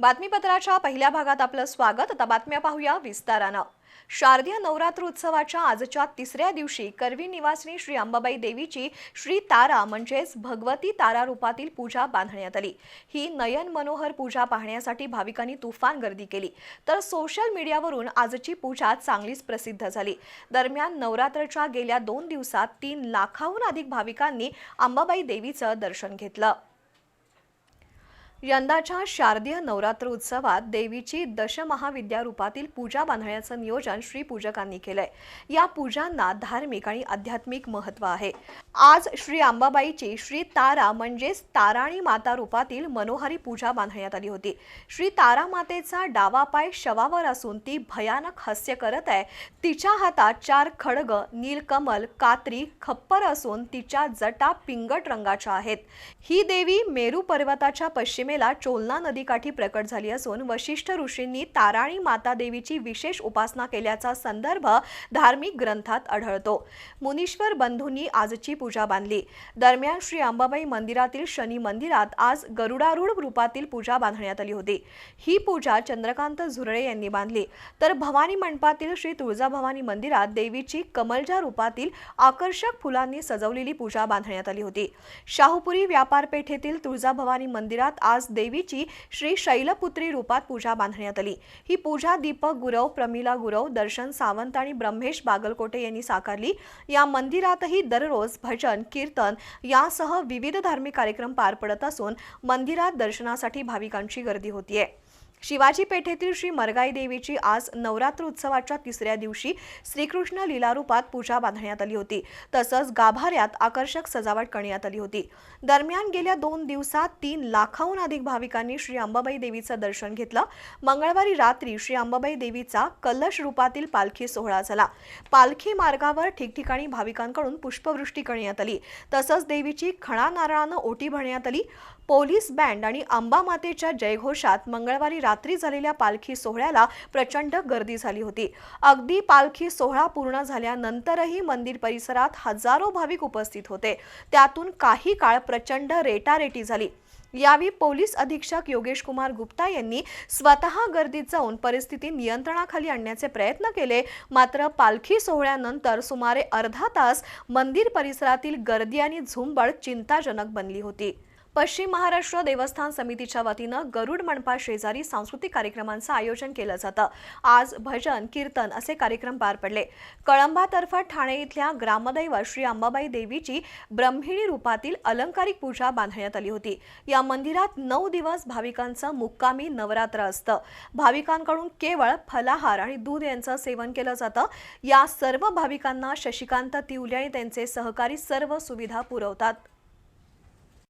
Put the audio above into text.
बातमीपत्राच्या पहिल्या भागात आपलं स्वागत. आता बातम्या पाहूया विस्तारानं. शारदीय नवरात्र उत्सवाच्या आजच्या तिसऱ्या दिवशी करवी निवासिनी श्री अंबाबाई देवीची श्री तारा म्हणजेच भगवती तारा रूपातील पूजा बांधण्यात आली. ही नयन मनोहर पूजा पाहण्यासाठी भाविकांनी तुफान गर्दी केली. तर सोशल मीडियावरून आजची पूजा चांगलीच प्रसिद्ध झाली. दरम्यान नवरात्रच्या गेल्या दोन दिवसात तीन लाखाहून अधिक भाविकांनी अंबाबाई देवीचं दर्शन घेतलं. यंदाच्या शारदीय नवरात्र उत्सवात देवीची दशमहाविद्या रूपातील पूजा बांधण्याचं नियोजन श्री पूजकांनी केलंय. या पूजांना धार्मिक आणि आध्यात्मिक महत्त्व आहे. आज श्री अंबाबाईची श्री तारा म्हणजेच ताराणी माता रूपातील मनोहारी पूजा बांधण्यात आली होती. श्री तारा मातेचा डावा पाय शवावर असून ती भयानक हास्य करत आहे. तिच्या हातात चार खडग नीलकमल कात्री खप्पर असून तिच्या जटा पिंगट रंगाच्या आहेत. ही देवी मेरू पर्वताच्या पश्चिमेला चोलना नदीकाठी प्रकट झाली असून वशिष्ठ ऋषींनी ताराणी माता देवीची विशेष उपासना केल्याचा संदर्भ धार्मिक ग्रंथात आढळतो. मुनीश्वर बंधूंनी आजची पूजा बांधली. दरम्यान श्री अंबाबाई मंदिरातील शनी मंदिरात आज गरुडारूढ रूपातील पूजा बांधण्यात आली होती. ही पूजा चंद्रकांत झुरळे यांनी बांधली. तर भवानी मंडपातील श्री तुळजाभवानी मंदिरात देवीची कमलजा रूपातील आकर्षक फुलांनी सजवलेली पूजा बांधण्यात आली होती. शाहूपुरी व्यापार पेठेतील तुळजाभवानी मंदिरात आज देवीची श्री शैलपुत्री रूपात पूजा बांधण्यात आली. ही पूजा दीपक गुरव प्रमिला गुरव दर्शन सावंत आणि ब्रह्मेश बागलकोटे यांनी साकारली. या मंदिरातही दररोज भजन कीर्तन यासह विविध धार्मिक कार्यक्रम पार पडत असून मंदिरात दर्शनासाठी भाविकांची गर्दी होतीये. शिवाजी पेठेतील श्री मरगाई देवीची आज नवरात्र उत्सवाच्या तिसऱ्या दिवशी श्रीकृष्ण लीलारूपात पूजा बांधण्यात आली होती. तसंच गाभाऱ्यात आकर्षक सजावट करण्यात आली होती. दरम्यान गेल्या दोन दिवसात तीन लाखाहून अधिक भाविकांनी श्री अंबाबाई देवीचं दर्शन घेतलं. मंगळवारी रात्री श्री अंबाबाई देवीचा कलश रूपातील पालखी सोहळा झाला. पालखी मार्गावर ठिकठिकाणी भाविकांकडून पुष्पवृष्टी करण्यात आली. तसंच देवीची खणा नारळानं ओटी भरण्यात आली. पोलीस बँड आणि अंबा मातेच्या जयघोषात मंगळवारी रात्री झालेल्या पालखी सोहळ्याला प्रचंड गर्दी झाली होती. अगदी पालखी सोहळा पूर्ण झाल्यानंतरही मंदिर परिसरात हजारो भाविक उपस्थित होते. त्यातून काही काळ प्रचंड रेटारेटी झाली. यावेळी पोलीस अधीक्षक योगेश कुमार गुप्ता यांनी स्वतः गर्दीत जाऊन परिस्थिती नियंत्रणाखाली आणण्याचे प्रयत्न केले. मात्र पालखी सोहळ्यानंतर सुमारे अर्धा तास मंदिर परिसरातील गर्दी आणि झुंबड चिंताजनक बनली होती. पश्चिम महाराष्ट्र देवस्थान समितीच्या वतीनं गरुड मंडपा शेजारी सांस्कृतिक कार्यक्रमांचं आयोजन केलं जातं. आज भजन कीर्तन असे कार्यक्रम पार पडले. कळंबातर्फे ठाणे इथल्या ग्रामदैव श्री अंबाबाई देवीची ब्रह्मिणी रूपातील अलंकारिक पूजा बांधण्यात आली होती. या मंदिरात नऊ दिवस भाविकांचं मुक्कामी नवरात्र असतं. भाविकांकडून केवळ फलाहार आणि दूध यांचं सेवन केलं जातं. या सर्व भाविकांना शशिकांत तिवले आणि त्यांचे सहकारी सर्व सुविधा पुरवतात.